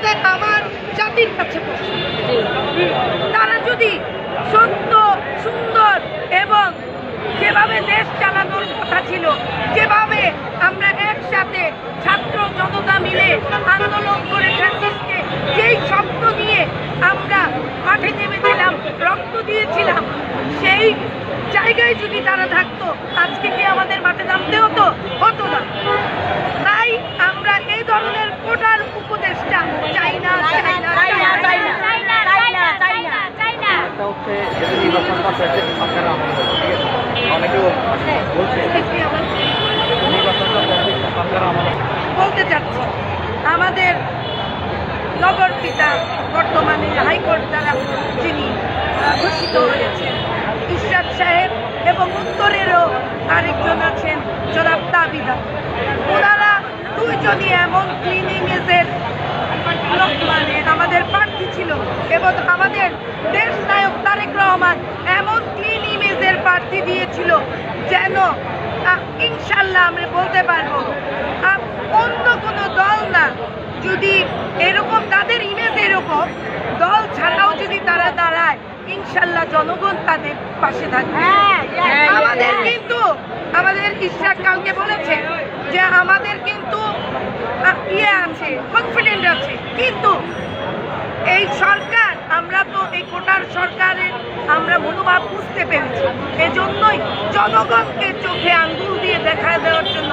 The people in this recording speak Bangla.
আমাদের আমার জাতির কাছে তারা যদি সত্য, সুন্দর এবং যেভাবে দেশ চালানোর কথা ছিল, যেভাবে আমরা একসাথে ছাত্র জনতা মিলে আন্দোলন করে ফ্যাসিস্টকে যেই শব্দ নিয়ে আমরা মাঠে নেমেছিলাম, রক্ত দিয়েছিলাম, সেই জায়গায় যদি তারা থাকতো, আজকে কি আমাদের মাঠে নামতে হতো না তাই আমরা এই ধরনের কোটার উপদেশটা চাই না চাই না চাই না চাই না একটা হচ্ছে যদি সরকারের আমল ঠিক আছে বলছে বলতে চাচ্ছি, আমাদের নগর পিতা বর্তমানে হাইকোর্ট দ্বারা যিনি ঘোষিত হয়েছেন, ইশরাত সাহেব এবং উত্তরেরও আরেকজন আছেন, জনাব দাবিদা ওনারা দুইজনই এমন ক্লিনিংয়ের মানে আমাদের প্রার্থী ছিল। এবং আমাদের দেশ নায়ক তারেক রহমান ক্লিন দিয়েছিল যেন ইনশাল্লাহ আমরা বলতে পারব অন্য কোনো দল না। যদি এরকম তাদের ইমেজ এরকম দল ছাড়াও যদি তারা দাঁড়ায় ইনশাল্লাহ জনগণ তাদের পাশে থাকবে। আমাদের কিন্তু আমাদের ইশরাক কালকে বলেছে যে আমাদের কিন্তু ইয়ে আছে কনফিডেন্ট আছে। কিন্তু এই সরকার আমরা তো এই কোটার সরকারের আমরা মনোভাব বুঝতে পেরেছি। এজন্যই জনগণকে চোখে আঙ্গুল দিয়ে দেখা দেওয়ার জন্য